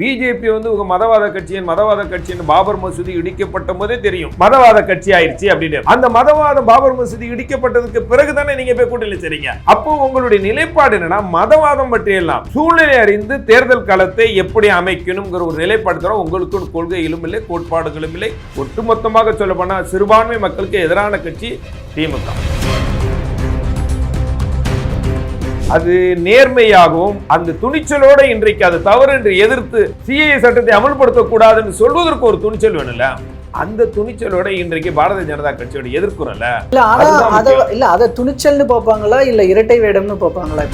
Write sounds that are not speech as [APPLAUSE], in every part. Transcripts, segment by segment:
BJP வந்து உங்க மதவாத கட்சியின் மதவாத கட்சியின் பாபர் மசூதி இடிக்கப்பட்ட போதே தெரியும். மதவாத கட்சி ஆயிடுச்சு அப்படின்னு. அந்த மதவாத பாபர் மசூதி இடிக்கப்பட்டதுக்கு பிறகு தானே நீங்க போய் கூட்டணி செய்றீங்க அப்போ உங்களுடைய நிலைப்பாடு என்னன்னா மதவாதம் பற்றி எல்லாம் சூழ்நிலை அறிந்து தேர்தல் காலத்தை எப்படி அமைக்கணுங்கிற ஒரு நிலைப்பாடு தவிர உங்களுக்கு கொள்கையிலும் இல்லை கோட்பாடுகளும் இல்லை. ஒட்டுமொத்தமாக சொல்ல போனா சிறுபான்மை மக்களுக்கு எதிரான கட்சி திமுக. அது நேர்மையாகவும் அந்த துணிச்சலோட இன்றைக்கு அது தவறு என்று எதிர்த்து சிஏ சட்டத்தை அமல்படுத்தக்கூடாதுன்னு சொல்வதற்கு ஒரு துணிச்சல் வேணும்ல? அந்த துணிச்சலோட இன்றைக்கு பாரதிய ஜனதா கட்சியோட எதிர்க்கிறோம்ல இல்ல அத இல்ல அத துணிச்சல்னு பார்ப்பாங்களா இல்ல இரட்டை வேடம்னு பார்ப்பாங்களா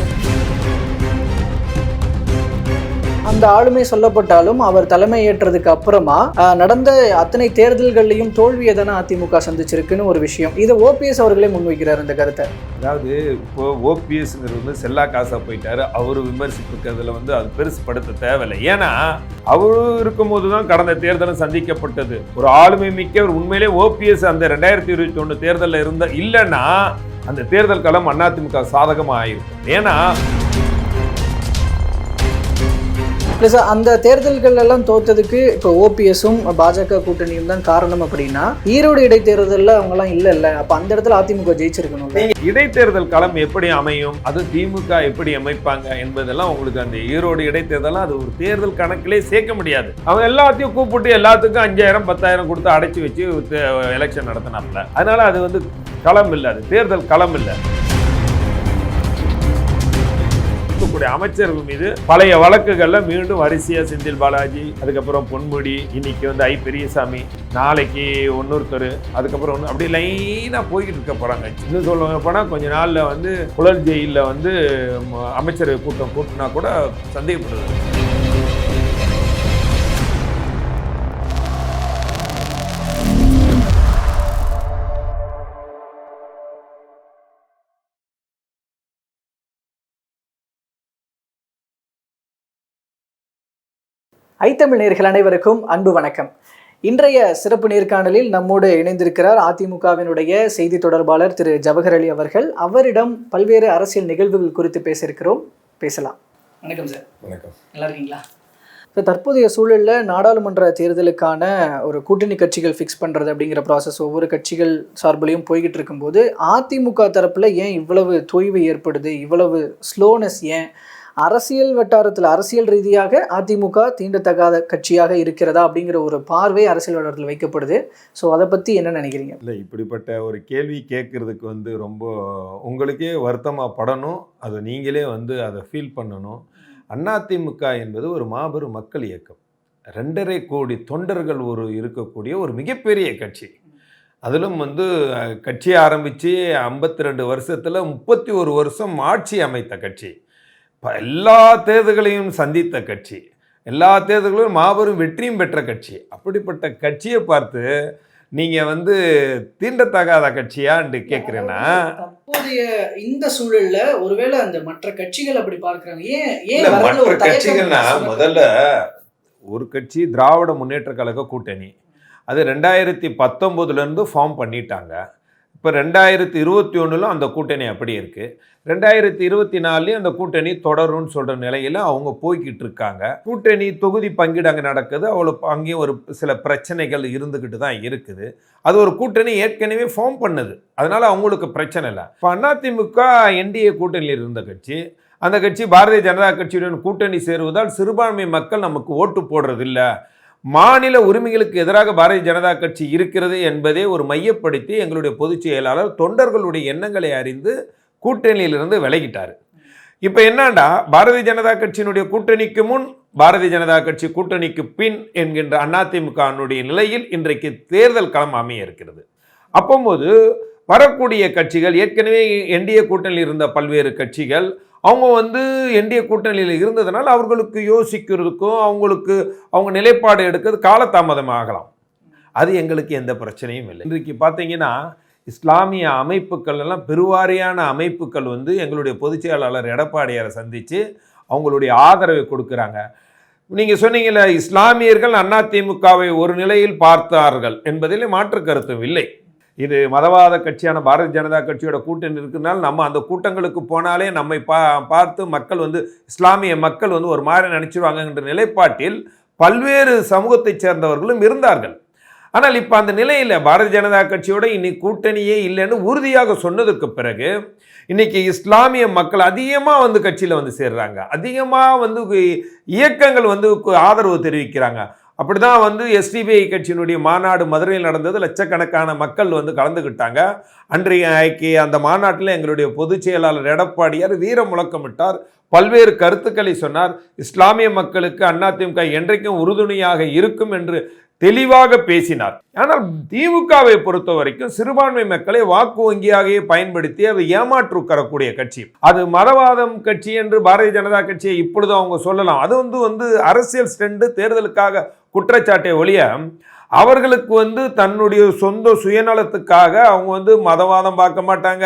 அந்த ஆளுமை சொல்லப்பட்டாலும் அவர் தலைமை ஏற்றதுக்கு அப்புறமா நடந்த அத்தனை தேர்தல்கள்லையும் தோல்வியை தானே அதிமுக சந்திச்சிருக்குன்னு ஒரு விஷயம். இதை ஓபிஎஸ் அவர்களே முன்வைக்கிறார் இந்த கருத்தை. அதாவது இப்போ ஓபிஎஸ்ங்கிறது வந்து செல்லா காசா போயிட்டாரு. அவரு விமர்சிப்புக்கிறதுல வந்து அது பெருசுப்படுத்த தேவையில்லை. ஏன்னா அவரு இருக்கும்போது தான் கடந்த தேர்தலும் சந்திக்கப்பட்டது. ஒரு ஆளுமை மிக்க ஒரு உண்மையிலே ஓபிஎஸ் அந்த ரெண்டாயிரத்தி இருபத்தி ஒன்று தேர்தலில் இருந்த இல்லைன்னா அந்த தேர்தல் களம் அதிமுக சாதகமாக ஆயிருக்கும் ஏன்னா ப்ளஸ் அந்த தேர்தல்கள் எல்லாம் தோத்ததுக்கு இப்போ ஓபிஎஸும் பாஜக கூட்டணியும் தான் காரணம் அப்படின்னா ஈரோடு இடைத்தேர்தலில் அவங்கலாம் இல்லை இல்லை அப்போ அந்த இடத்துல அதிமுக ஜெயிச்சிருக்கணும் இடைத்தேர்தல் களம் எப்படி அமையும்? அது திமுக எப்படி அமைப்பாங்க என்பதெல்லாம் உங்களுக்கு அந்த ஈரோடு இடைத்தேர்தலாம் அது ஒரு தேர்தல் கணக்கிலே சேர்க்க முடியாது. அவங்க எல்லாத்தையும் கூப்பிட்டு எல்லாத்துக்கும் அஞ்சாயிரம் பத்தாயிரம் கொடுத்து அடைச்சி வச்சு எலெக்ஷன் நடத்தினாப்ல அதனால அது வந்து களம் இல்லை அது தேர்தல் களம் இல்லை. இருக்கக்கூடிய அமைச்சர்கள் மீது பழைய வழக்குகள்ல மீண்டும் வரிசையா செந்தில் பாலாஜி அதுக்கப்புறம் பொன்முடி இன்னைக்கு வந்து ஐ. பெரியசாமி நாளைக்கு ஒன்னொருத்தர் அதுக்கப்புறம் ஒன்று அப்படியே லைனா போய்கிட்டு இருக்க போறாங்க இன்னும் சொல்லுவாங்க போனா கொஞ்ச நாள்ல வந்து புலர் ஜெயில வந்து அமைச்சர் கூட்டம் கூட்டினா கூட சந்தேகப்படுது ஐத்தமிழ் நேர்கள் அனைவருக்கும் அன்பு வணக்கம். இன்றைய சிறப்பு நேர்காணலில் நம்மோடு இணைந்திருக்கிறார் அதிமுகவினுடைய செய்தி தொடர்பாளர் திரு ஜவஹர் அலி அவர்கள். அவரிடம் பல்வேறு அரசியல் நிகழ்வுகள் குறித்து பேச இருக்கிறோம் பேசலாம். வணக்கம் சார். வணக்கம். நல்லா இருக்கீங்களா? இப்போ தற்போதைய சூழலில் நாடாளுமன்ற தேர்தலுக்கான ஒரு கூட்டணி கட்சிகள் ஃபிக்ஸ் பண்ணுறது அப்படிங்கிற ப்ராசஸ் ஒவ்வொரு கட்சிகள் சார்பிலையும் போய்கிட்டு இருக்கும்போது அதிமுக தரப்பில் ஏன் இவ்வளவு தொய்வு ஏற்படுது? இவ்வளவு ஸ்லோனஸ் ஏன்? அரசியல் வட்டாரத்தில் அரசியல் ரீதியாக அதிமுக தீண்டத்தகாத கட்சியாக இருக்கிறதா அப்படிங்கிற ஒரு பார்வை அரசியல் வட்டாரத்தில் வைக்கப்படுது. ஸோ அதை பற்றி என்ன நினைக்கிறீங்க? இல்லை இப்படிப்பட்ட ஒரு கேள்வி கேட்கறதுக்கு வந்து ரொம்ப உங்களுக்கே வருத்தமாக படணும். அதை நீங்களே வந்து அதை ஃபீல் பண்ணணும். அதிமுக என்பது ஒரு மாபெரும் மக்கள் இயக்கம். ரெண்டரை கோடி தொண்டர்கள் ஒரு இருக்கக்கூடிய ஒரு மிகப்பெரிய கட்சி. அதிலும் வந்து கட்சியை கட்சி ஆரம்பித்து ஐம்பத்தி ரெண்டு வருஷத்தில் முப்பத்தி ஒரு வருஷம் ஆட்சி அமைத்த கட்சி. எல்லா தேர்தல்களையும் சந்தித்த கட்சி எல்லா தேர்தல்களும் மாபெரும் வெற்றியும் பெற்ற கட்சி. அப்படிப்பட்ட கட்சியை பார்த்து நீங்கள் வந்து தீண்டத்தகாத கட்சியான்னு கேட்குறேன்னா தற்போதைய இந்த சூழல்ல ஒருவேளை அந்த மற்ற கட்சிகள் அப்படி பார்க்கறாங்க. ஏன் இல்ல, மற்ற கட்சிகள்னா முதல்ல ஒரு கட்சி திராவிட முன்னேற்ற கழக கூட்டணி. அது ரெண்டாயிரத்தி பத்தொம்போதுலேருந்து ஃபார்ம் பண்ணிட்டாங்க. இப்போ ரெண்டாயிரத்தி இருபத்தி ஒன்றிலும் அந்த கூட்டணி அப்படி இருக்குது ரெண்டாயிரத்தி இருபத்தி நாலுலேயும் அந்த கூட்டணி தொடரும்னு சொல்கிற நிலையில் அவங்க போய்கிட்டு இருக்காங்க. கூட்டணி தொகுதி பங்கீடு அங்கே நடக்குது. அவ்வளோ அங்கேயும் ஒரு சில பிரச்சனைகள் இருந்துக்கிட்டு தான் இருக்குது. அது ஒரு கூட்டணி ஏற்கனவே ஃபார்ம் பண்ணுது. அதனால் அவங்களுக்கு பிரச்சனை இல்லை. இப்போ அதிமுக என்டிஏ கூட்டணியில் இருந்த கட்சி அந்த கட்சி பாரதிய ஜனதா கட்சியுடன் கூட்டணி சேருவதால் சிறுபான்மை மக்கள் நமக்கு ஓட்டு போடுறதில்ல. மாநில உரிமைகளுக்கு எதிராக பாரதிய ஜனதா கட்சி இருக்கிறது என்பதை ஒரு மையப்படுத்தி எங்களுடைய பொதுச் செயலாளர் தொண்டர்களுடைய எண்ணங்களை அறிந்து கூட்டணியிலிருந்து விலகிட்டார் இப்போ என்னண்டா பாரதிய ஜனதா கட்சியினுடைய கூட்டணிக்கு முன் பாரதிய ஜனதா கட்சி கூட்டணிக்கு பின் என்கின்ற அதிமுகனுடைய நிலையில் இன்றைக்கு தேர்தல் களம் அமைய இருக்கிறது அப்போது வரக்கூடிய கட்சிகள் ஏற்கனவே என்டிஏ கூட்டணியில் இருந்த பல்வேறு கட்சிகள் அவங்க வந்து என்டிஏ கூட்டணியில் இருந்ததுனால அவர்களுக்கு யோசிக்கிறதுக்கும் அவங்களுக்கு அவங்க நிலைப்பாடு எடுக்கிறது காலதாமதம் ஆகலாம். அது எங்களுக்கு எந்த பிரச்சனையும் இல்லை. இன்றைக்கு பார்த்தீங்கன்னா இஸ்லாமிய அமைப்புகள் எல்லாம் பெருவாரியான அமைப்புகள் வந்து எங்களுடைய பொதுச் செயலாளர் எடப்பாடியாரை சந்தித்து அவங்களுடைய ஆதரவை கொடுக்குறாங்க. நீங்கள் சொன்னீங்கல்ல இஸ்லாமியர்கள் அதிமுகவை ஒரு நிலையில் பார்த்தார்கள் என்பதில் மாற்று கருத்தும் இல்லை. இது மதவாத கட்சியான பாரதிய ஜனதா கட்சியோட கூட்டணி இருக்கிறதுனால நம்ம அந்த கூட்டங்களுக்கு போனாலே நம்மை பா பார்த்து மக்கள் வந்து இஸ்லாமிய மக்கள் வந்து ஒரு மாதிரி நினச்சிடுவாங்கன்ற நிலைப்பாட்டில் பல்வேறு சமூகத்தைச் சேர்ந்தவர்களும் இருந்தார்கள். ஆனால் இப்போ அந்த நிலையில் பாரதிய ஜனதா கட்சியோட இன்னைக்கு கூட்டணியே இல்லைன்னு உறுதியாக சொன்னதுக்கு பிறகு இன்னைக்கு இஸ்லாமிய மக்கள் அதிகமாக வந்து கட்சியில் வந்து சேர்றாங்க. அதிகமாக வந்து இயக்கங்கள் வந்து ஆதரவு தெரிவிக்கிறாங்க. அப்படிதான் வந்து எஸ்டிபிஐ கட்சியினுடைய மாநாடு மதுரையில் நடந்தது. லட்சக்கணக்கான மக்கள் வந்து கலந்துக்கிட்டாங்க அன்றைக்கு அந்த மாநாட்டில் எங்களுடைய பொதுச் செயலாளர் எடப்பாடியார் வீர முழக்கமிட்டார் பல்வேறு கருத்துக்களை சொன்னார். இஸ்லாமிய மக்களுக்கு அதிமுக என்றைக்கும் உறுதுணையாக இருக்கும் என்று தெளிவாக பேசினார். ஆனால் திமுகவை பொறுத்த வரைக்கும் சிறுபான்மை மக்களை வாக்கு வங்கியாகவே பயன்படுத்தி அதை ஏமாற்று கரக்கூடிய கட்சி. அது மதவாதம் கட்சி என்று பாரதிய ஜனதா கட்சியை இப்பொழுது அவங்க சொல்லலாம். அது வந்து வந்து அரசியல் ஸ்டெண்டு தேர்தலுக்காக குற்றச்சாட்டை ஒழிய அவர்களுக்கு வந்து தன்னுடைய சொந்த சுயநலத்துக்காக அவங்க வந்து மதவாதம் பார்க்க மாட்டாங்க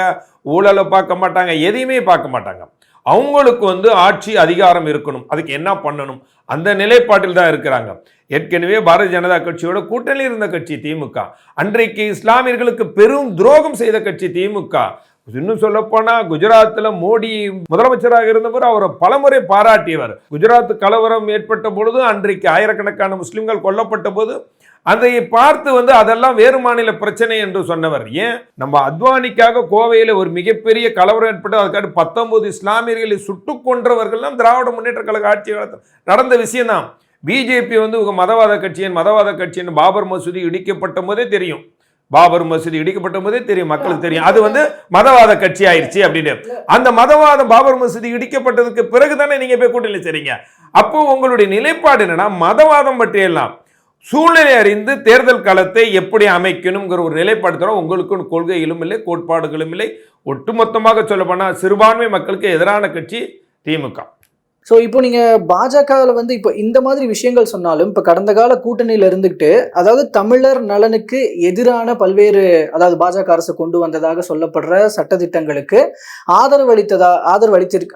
ஊழலை பார்க்க மாட்டாங்க எதையுமே பார்க்க மாட்டாங்க. அவங்களுக்கு வந்து ஆட்சி அதிகாரம் இருக்கணும். அதுக்கு என்ன பண்ணணும்? அந்த நிலைப்பாட்டில் தான் இருக்கிறாங்க. ஏற்கனவே பாரதிய ஜனதா கட்சியோட கூட்டணி இருந்த கட்சி திமுக அன்றைக்கு இஸ்லாமியர்களுக்கு பெரும் துரோகம் செய்த கட்சி திமுக இன்னும் சொல்லப்போனா குஜராத்தில் மோடி முதலமைச்சராக இருந்தவர் அவரை பலமுறை பாராட்டியவர். குஜராத் கலவரம் ஏற்பட்ட பொழுது அன்றைக்கு ஆயிரக்கணக்கான முஸ்லிம்கள் கொல்லப்பட்ட போது அதை பார்த்து வந்து அதெல்லாம் வேறு மாநில பிரச்சனை என்று சொன்னவர். ஏன்? நம்ம அத்வானிக்காக கோவையில் ஒரு மிகப்பெரிய கலவரம் ஏற்பட்டு அதுக்காக பத்தொன்பது இஸ்லாமியர்களை சுட்டு கொன்றவர்கள்லாம் திராவிட முன்னேற்ற கழக ஆட்சி காலத்தில் நடந்த விஷயம்தான் பிஜேபி வந்து உங்கள் மதவாத கட்சியின் மதவாத கட்சியின் பாபர் மசூதி இடிக்கப்பட்ட போதே தெரியும். பாபர் மசூதி இடிக்கப்பட்ட போதே தெரியும் மக்களுக்கு தெரியும். அது வந்து மதவாத கட்சி ஆயிடுச்சு அப்படின்னு அந்த மதவாத பாபர் மசூதி இடிக்கப்பட்டதுக்கு பிறகு தானே நீங்க போய் கூட்டணி செய்றீங்க அப்போ உங்களுடைய நிலைப்பாடு என்னன்னா மதவாதம் பற்றியெல்லாம் சூழ்நிலை அறிந்து தேர்தல் களத்தை எப்படி அமைக்கணுங்கிற ஒரு நிலைப்பாடு தவிர உங்களுக்கு கொள்கைகளும் இல்லை கோட்பாடுகளும் இல்லை. ஒட்டுமொத்தமாக சொல்லப்போனால் சிறுபான்மை மக்களுக்கு எதிரான கட்சி திமுக. ஸோ இப்போ நீங்கள் பாஜகவில் வந்து இப்போ இந்த மாதிரி விஷயங்கள் சொன்னாலும் இப்போ கடந்த கால கூட்டணியில் இருந்துக்கிட்டு அதாவது தமிழர் நலனுக்கு எதிரான பல்வேறு அதாவது பாஜக அரசு கொண்டு வந்ததாக சொல்லப்படுற சட்டத்திட்டங்களுக்கு ஆதரவு அளித்ததா ஆதரவு அளித்திரு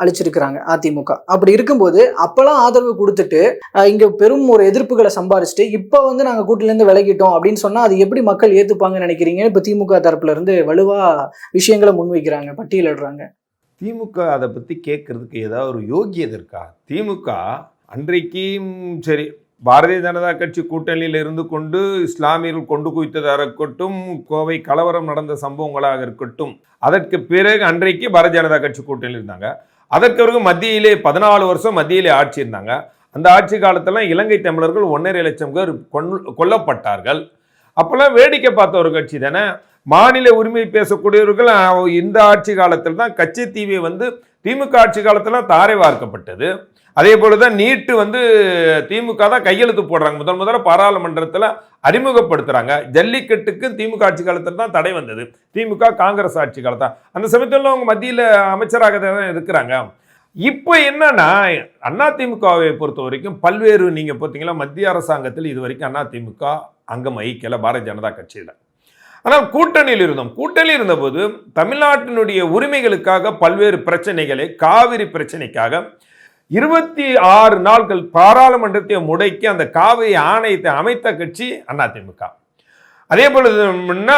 அளிச்சிருக்கிறாங்க அதிமுக. அப்படி இருக்கும்போது அப்போலாம் ஆதரவு கொடுத்துட்டு இங்கே பெரும் ஒரு எதிர்ப்புகளை சம்பாரிச்சுட்டு இப்போ வந்து நாங்கள் கூட்டிலேருந்து விலகிட்டோம் அப்படின்னு சொன்னால் அது எப்படி மக்கள் ஏற்றுப்பாங்கன்னு நினைக்கிறீங்கன்னு இப்போ திமுக தரப்புலேருந்து வலுவாக விஷயங்களை முன்வைக்கிறாங்க பட்டியலிடுறாங்க. திமுக அதை பற்றி கேட்கறதுக்கு ஏதாவது ஒரு யோகியது இருக்கா? திமுக அன்றைக்கும் சரி பாரதிய ஜனதா கட்சி கூட்டணியில் இருந்து கொண்டு இஸ்லாமியர்கள் கொண்டு குவித்ததாக இருக்கட்டும் கோவை கலவரம் நடந்த சம்பவங்களாக இருக்கட்டும் அதற்கு பிறகு அன்றைக்கு பாரதிய ஜனதா கட்சி கூட்டணியில் இருந்தாங்க. அதற்கு பிறகு மத்தியிலே பதினாலு வருஷம் மத்தியிலே ஆட்சி இருந்தாங்க. அந்த ஆட்சி காலத்தெல்லாம் இலங்கை தமிழர்கள் ஒன்றரை லட்சம் பேர் கொல்லப்பட்டார்கள். அப்போல்லாம் வேடிக்கை பார்த்த ஒரு கட்சி தானே? மாநில உரிமை பேசக்கூடியவர்கள் இந்த ஆட்சி காலத்தில் தான் கச்சத்தீவை வந்து திமுக ஆட்சி காலத்தில் தாரை வார்க்கப்பட்டது. அதே போல தான் நீட்டு வந்து திமுக தான் கையெழுத்து போடுறாங்க. முதல் முதல்ல பாராளுமன்றத்தில் அறிமுகப்படுத்துகிறாங்க ஜல்லிக்கட்டுக்கு திமுக ஆட்சி காலத்தில் தான் தடை வந்தது. திமுக காங்கிரஸ் ஆட்சி காலத்தான் அந்த சமயத்தில் அவங்க மத்தியில் அமைச்சராக தான் இருக்கிறாங்க. இப்போ என்னன்னா அதிமுகவை பொறுத்த வரைக்கும் பல்வேறு நீங்கள் பார்த்தீங்களா மத்திய அரசாங்கத்தில் இது வரைக்கும் அதிமுக அங்கம் வகிக்கல பாரதிய ஜனதா கட்சியில். ஆனால் கூட்டணியில் இருந்தோம். கூட்டணி இருந்தபோது தமிழ்நாட்டினுடைய உரிமைகளுக்காக பல்வேறு பிரச்சனைகளை காவிரி பிரச்சனைக்காக இருபத்தி ஆறு நாட்கள் பாராளுமன்றத்தை முடக்கி அந்த காவிரி ஆணையத்தை அமைத்த கட்சி அதிமுக. அதே பொழுதுன்னா